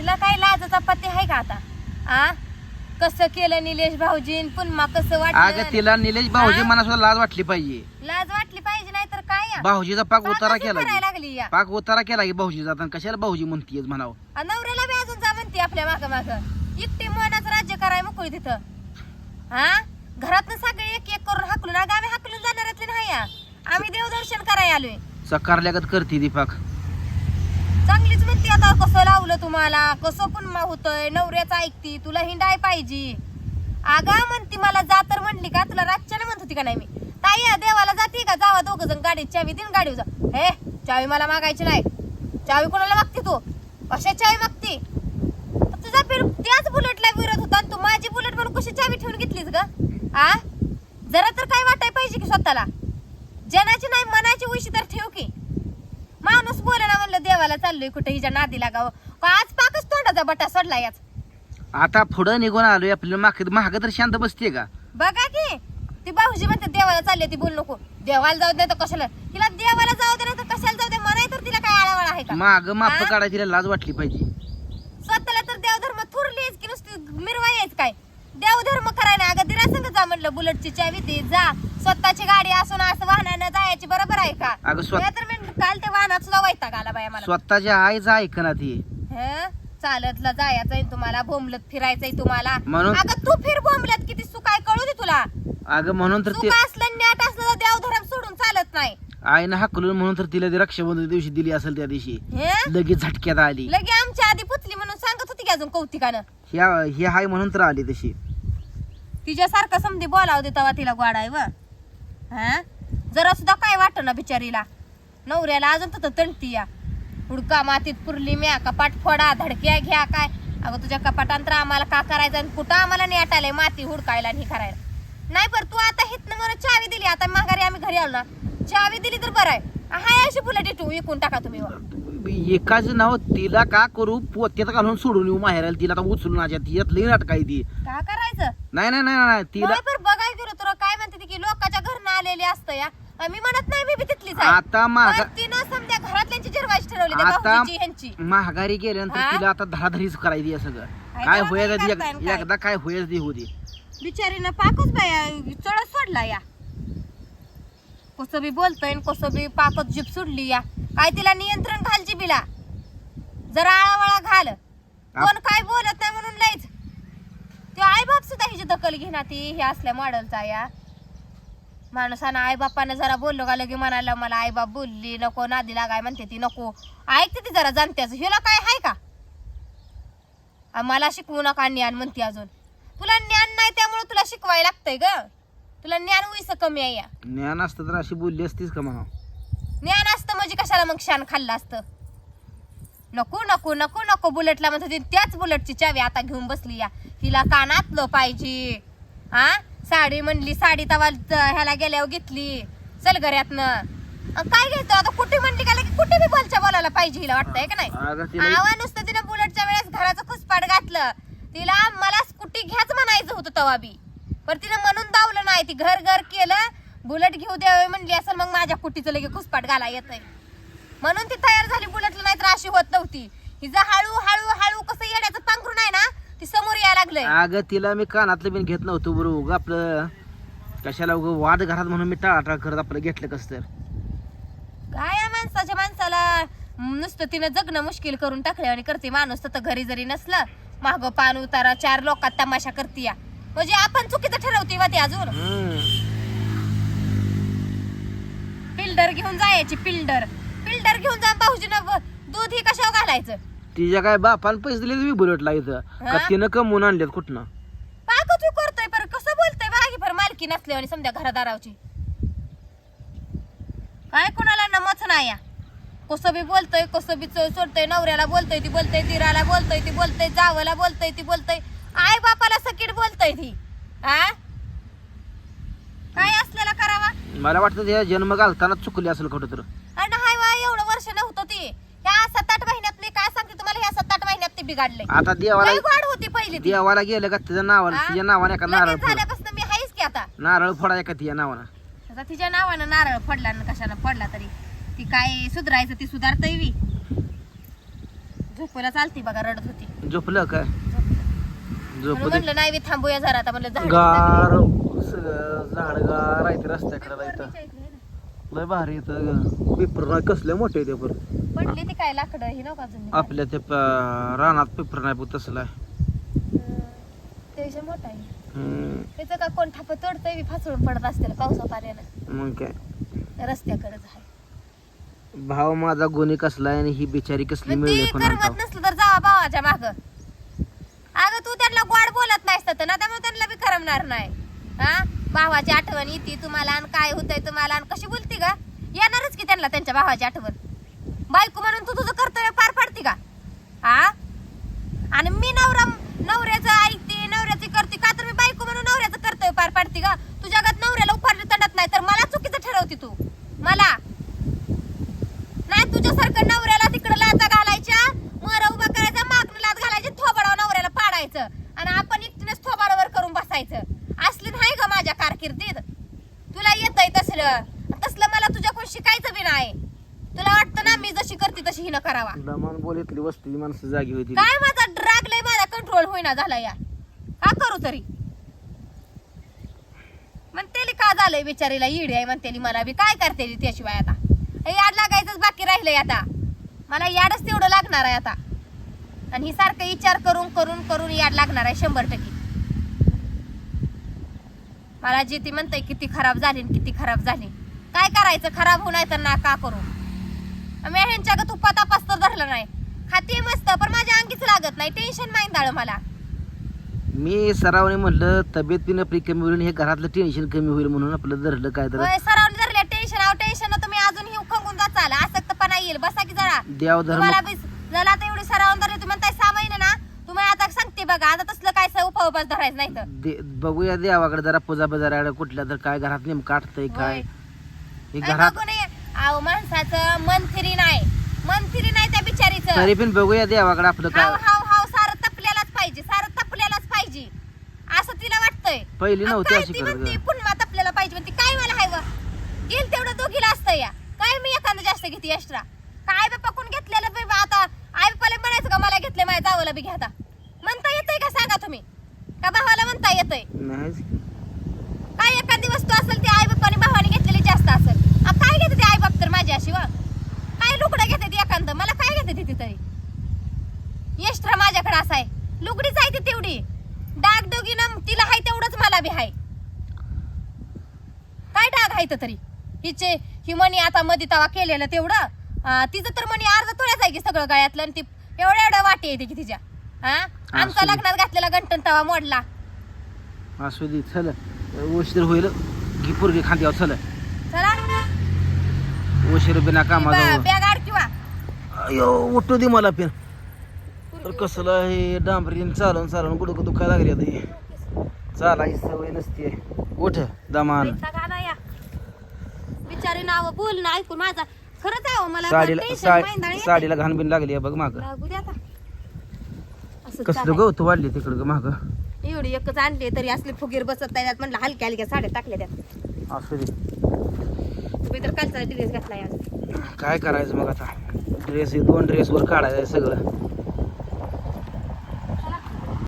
तिला काय लाजाचा पत्ते आहे का आता? आ? कसं केलं निलेश भाऊजीन पुन्हा कसं अगं वाटलं तिला निलेश भाऊजी हा? मला सुद्धा लाज वाटली पाहिजे. लाज वाटली पाहिजे नाही तर काय या? भाऊजीचा पाक उतारा केला करायला. लागली या. पाक उतारा केला की भाऊजीचा आता कशाला भाऊजी म्हणतीयच म्हणावं? आ, नवऱ्याला बी अजून जा म्हणते आपल्या माग माग. एकटी मनाचं राज्य कराय मोकळी तिथं. हा घरात सगळे एक एक करून हाकलून अगं आम्ही हाकलून जाणारातले नाही या. आम्ही देवदर्शन करायला आलोय. सकारल्यागत करते ती पाक. चांगलीच म्हणते आता कसं लावलं तुम्हाला? कसं पण होतंय नवऱ्याचं ऐकती तुला हिंडाय पाहिजे. आगा म्हणती मला जा तर म्हणली का? तुला रातच्याला म्हणत होती का नाही मी? ताई या देवाला जाते का? जावा दोघ जण गाडीत चावी दिन गाडी जा. हे चावी मला मागायची नाही. चावी कोणाला मागते तू? कशा चावी मागते? तुझा फिर त्याच बुलेटला विरोध होता आणि तू माझी बुलेट म्हणून कशी चावी ठेवून घेतलीस ग? आ? जरा तर काय वाटाय पाहिजे की स्वतःला? जनाची नाही मनाची उशी तर ठेव की. माणूस बोलायला म्हणलं देवाला चाललोय कुठे हिच्या नादी लागावं का आज पाकच तोंडाचा बटा सोडला याच. आता पुढं निघून आलोय आपल्याला माग महाग तर शांत बसते का? बघा की ती भाऊजी म्हणते देवाला चालली ती बोल नको. देवाला जाऊ दे तर कशाला? तिला देवाला जाऊ दे तर कशाला जाऊ दे? म्हणाय तर तिला काय आळावाळा आहे का? माग माप हा? काढायची तिला लाज वाटली पाहिजे. स्वतःला तर देवधर्म थुरलीच की नुसती मिरवा यायच काय? देवधर्म करायला अगं तिला संग जा म्हणलं बुलेटची चावी ती जा. स्वतःची गाडी असून असं वाहनानं जायची बरोबर आहे का? अगं स्व- मी तर काल ते सुद्धा वैताग आला बाया मला. स्वतःच्या आईचा ऐकना ती. हं? चालतला जायचंय तुम्हाला बोंबलत फिरायचंय तुम्हाला. म्हणून- अगं तू फिर बोंबलत किती सुख आहे कळू दे तुला. अगं म्हणून तर सुख ते असलं न्याट असलं तर देवधर्म सोडून चालत नाही. आईनं हाकलून म्हणून तर तिला ती रक्षाबंधन दिवशी दिली असेल त्या दिवशी. हं? लगेच झटक्यात आली. लगे आमच्या आधी पुतली म्हणून सांगत होती की अजून कौतिकानं. ह्या हे हाय म्हणून तर आली तशी. तिच्यासारखं समधी बोलावं दे तेव्हा तिला गोडाय व हा? जरा सुद्धा काय वाटत ना बिचारीला? नवऱ्याला अजून तर तणती या. हुडका मातीत पुरली म्या कपाट फोडा धडक्या घ्या काय? अगं तुझ्या कपाटांतर आम्हाला का करायचं आणि कुठं आम्हाला नेट आलंय? माती हुडकायला आणि हे करायला. नाही पर तू आता हितनं मला चावी दिली. आता माघारी आम्ही घरी आलो ना. चावी दिली तर बरं आहे. हाय अशी बुलेट इटू विकून टाका तुम्ही. एकाच नाव तिला का करू? पोत्यात घालून सोडून येऊ माहेराला. तिला आता उचलून माझ्या तिच्यात लई नाटक आहे ती. का करायचं? नाही नाही नाही नाही तिला नाही पर बघाय गेलो तुला. काय म्हणते ती की लोकांच्या घरनं आलेली असतं या. मी म्हणत नाही मी बी तिथलीच आहे. आता पण तिनं समजा घरातल्यांची जिरवायची ठरवली त्या आता भाऊजीची ह्यांची. महागारी गेल्यानंतर हा? तिला आता धडाधडीच करायची आहे सगळं. काय तेव्हा होईल काय करताय आणि काय? एकदा काय होईल ती होती बिचारीनं पाकच बाया चढत सोडला या. कसं बी बोलतोय आणि कसं बी पाकच जीप सोडली या. काय तिला नियंत्रण घाल जिबीला जरा आळावळा घाल. कोण काय बोलत नाही म्हणून लयच. ते आई बाप सुद्धा हिची दखल घेणार ती हे असल्या मॉडेलचा या. माणसानं आई बापानं जरा बोललो का लगे म्हणायला मला आई बाप बोलली नको नादी लागाय म्हणते ती नको. ऐकते ती जरा जाणत्याच हिला काय आहे का? आ, मला शिकवू नका ज्ञान म्हणते अजून. तुला ज्ञान नाही त्यामुळे तुला शिकवायला लागतंय ग. तुला ज्ञान उईस कमी आहे या. ज्ञान असतं तर अशी बोलली असतीच का म्हणा ज्ञान असतं म्हणजे कशाला मग शान खाल्लं असतं? नको नको नको नको बुलेटला म्हणत होती त्याच बुलेटची चावी आता घेऊन बसली या. तिला कानातलं पाहिजे. हा साडी म्हणली साडी तवा ह्याला गेल्यावर घेतली. चल घरातनं काय घ्यायचं आता कुठे म्हणली का की कुठे बी बोलच्या बोलायला पाहिजे हिला वाटतंय का नाही? तिला आवा नुसतं तिनं बुलेटच्या वेळेस घराचं खुसपाट घातलं. तिला मला स्कूटी घ्याच म्हणायचं होतं तवा बी. पण तिनं म्हणून दावलं नाही. ती घर घर केलं. बुलेट घेऊ द्यावे म्हणली असेल मग माझ्या कुटीचं लगे खुसपाट घाला येतंय. म्हणून ती तयार झाली. बुलेटला नाही तर अशी होत नव्हती. हिचं हळू हळू हळू कसं येण्याचं पांघरून आहे ना ती समोर यायला लागलंय. अगं तिला मी कानातलं बिन घेत नव्हतो बरोबर उगा आपलं. कशाला उगं वाद घरात म्हणून मी टाळाटाळ करत आपलं घेतलं कसं तर. काय या माणसाच्या माणसाला? नुसतं तिनं जगणं मुश्किल करून टाकले आणि करते माणूस. तर घरी जरी नसलं माग पान उतारा चार लोकात तमाशा करते या. म्हणजे आपण चुकीचं ठरवते वा ती अजून. पिल्डर घेऊन जायची पिल्डर पिल्डर घेऊन जा भाऊजीनं दूध ही कशावर घालायचं? तिच्या काय बापान पैसे दिले तुम्ही बुलेटला इथं? का हा? तिनं कमवून आणलेत कुठनं? पाक तू करतोय पर कसं बोलतोय? बागी पर मालकी नसले आणि समजा घरादारावची. काय कोणाला नमच नाही या? कसं बी बोलतोय कसं बी चो- सोडतोय नवऱ्याला बोलतोय ती बोलतोय दिराला बोलतोय ती बोलतोय जावला बोलतोय ती बोलतोय. आई बापाला सकीट बोलतोय ती. आ काय असलेला करावा? मला वाटतं जन्म घालताना चुकली असेल कुठं तर. आणि हाय वा एवढं वर्ष नव्हतं ती ह्या सात आठ महिन्यात मी काय सांगते तुम्हाला ह्या सात आठ महिन्यात ती बिघडले आता देवाला गोड होती पहिली ती. देवाला गेलं का तिच्या नावानं हा? तिच्या नावाने एका नारळ लगेच फोड झाल्यापासून मी हायच की आता. नारळ फोडा का तिच्या नावानं. आता तिच्या नावानं नारळ पडला ना कशाला पडला तरी. ती काय सुधारायचं ती सुधारतय वी झोपायला चालती बघा रडत होती. झोपलं काय म्हणून झोपू दे म्हणलं नाही बी थांबूया जरा आता म्हणलं झाड गार सगळं झाड गार आहे ते रस्त्याकडे लय भारी इथं पेपर नाही कसले मोठे ते पर. पडली ती काय लाकडं ही नका अजून आपल्या ते प- रानात पेपर नाही पण तसलं. त्याच्या मोठा आहे. त्याचं का कोण थाप तोडतंय बी फासळून पडत असतील पावसा पाण्यानं. मग काय? रस्त्याकडेच आहे भाव माझा गुन्हे कसला आणि ही बिचारी कसली मग मिळली ती पण करमत नसलं तर जावा भावाच्या माग. अगं तू त्यांना गोड बोलत नाहीस तर ना त्यामुळे त्यांना बी करमणार नाही. हा? भावाची आठवण येते तुम्हाला आणि काय होतंय तुम्हाला आणि कशी बोलती का येणारच की त्यांना त्यांच्या भावाची आठवण. बायको म्हणून तू तुझं कर्तव्य पार पाडती का? हा आणि मी नवरा नवऱ्याचं ऐकते नवऱ्याची करते. का तर मी बायको म्हणून नवऱ्याचं कर्तव्य पार पाडते का? तुझ्या घरात नवऱ्याला उपारली तडत नाही तर मला चुकीचं ठरवते तू. मला. नाही तुझ्यासारखं नवऱ्याला तिकडं लाचा घालायच्या मर उभा करायचा मागणं लात घालायची थोबाडावर नवऱ्याला पाडायचं. आणि आपण एकटीनेच थोबाडावर करून बसायचं. असली नाही का माझ्या कारकिर्दीत. तुला येतंय तसलं. तसलं मला तुझ्याकडून शिकायचं बी नाही तुला वाटतं ना मी जशी करते तशी हिनं करावा. दमान बोलीतली वस्ती माणसं जागी होती. काय माझा ड्राग लय माझा कंट्रोल होईना झाला या. का करू तरी? म्हणतेली का झालंय बिचारीला? इडी आहे म्हणतेली मला बी. काय करते ती त्याशिवाय आता? हे याड लागायचंच बाकी राहिलंय आता. मला याडच तेवढं लागणार आहे आता. आणि ही सारखं विचार करून करून करून याड लागणार आहे शंभर टक्के. मला जी ती म्हणते किती खराब झाली किती खराब झाली. काय करायचं? खराब होऊ नाही तर ना का करू. मी ह्यांच्या ग तुप्पा तापास तर धरलं नाही. खाते मस्त पण माझ्या अंगीच लागत नाही. टेन्शन नाही दाळ मला. मी सरावने म्हटलं तब्येत बी आपली कमी होईल हे घरातलं टेन्शन कमी होईल म्हणून आपलं धरलं काय तर. होय, सरावून टेन्शन आव टेन्शन तुम्ही अजून ही खंगून जात चाला. आसक्तपणा येईल. बसा की जरा. देव धर्म. तुम्हाला बी आता एवढी सरावून धरली तुम्ही म्हणताय सहा महिने ना? तुम्हाला आता सांगते बघा. आता तसलं काय स- उपा उपास धरायचं नाही तर. दे- बघूया देवाकडे जरा पूजा बाजार कुठल्या तर काय घरात नेमकं काटतंय काय. होय. हे घरात बघू नये अहो माणसाचं मन फिरी नाही. मन फिरी नाही त्या बिचारीचं. तरी पण बघूया देवाकडे आपलं हाव काय हाव हाव सारं तपल्यालाच पाहिजे सारं तपल्यालाच पाहिजे. असं तिला वाटतंय. पहिली आणि नव्हती काय अशी ती करत म्हणते पुन्हा तपल्याला पाहिजे म्हणते काय मला हाय व येईल तेवढं दोघीला असतं या. काय मी एखादं जास्त घेते एक्स्ट्रा काय बाप्पा कोण घेतलेलं बी बा आता? आई बाप्पाला म्हणायचं का मला घेतले माझ्या जावला बी घ्या आता. म्हणता येतंय का सांगा तुम्ही? का भावाला म्हणता येतंय? नाहीच. काय एखादी वस्तू असेल ती आई बाप्पाने भावाने घेतलेली जास्त असेल आ, काय घेते ती आई बाप तर माझी अशी व. काय लुगडं घेते ती एखादं? मला काय घेते ती तरी एक्स्ट्रा माझ्याकडे असं आहे. लुगडीच आहे ती तेवढी. डाग डोगीनं तिला हाय तेवढंच मला बी हाय काय डाग आहे तरी? हिचे ही मणी आता मधी तवा केलेलं तेवढं. तिचं तर मणी अर्ध तोळ्याच आहे की सगळं गळ्यातलं आणि ती एवढ्या एवढ्या वाटी येते की तिच्या. हा आमचा. लग्नात घातलेला गंटन तवा मोडला. असू दे चल. उशीर होईल. घी पोरगी खांद्यावर चल. चला. उशीर बिना कामाचा बॅग आड किंवा. अयो उठू दे मला पण तर कसलं हे डांबरीन चालून चालून गुडकं दुखायला लागली आता हे. चालायची सवय नसते उठ दमान. बिचारी नाव बोल ना ऐकून माझा. खरंच आहे हो, मला साडीला tension. साडीला घाणबीन लागली आहे बघ माग. लागू दे आता. असं कसलं चालायचं. गवत वाढली तिकडं ग माग. एवढी एकच आणली तरी असले फुगीर बसत नाही त्यात म्हणलं हलक्या हलक्या साड्या टाकल्या त्यात. असू दे. मी तर कालचा ड्रेस घातलाय आज. काय करायचं मग आता? ड्रेस दोन ड्रेस वर काढायचं सगळं.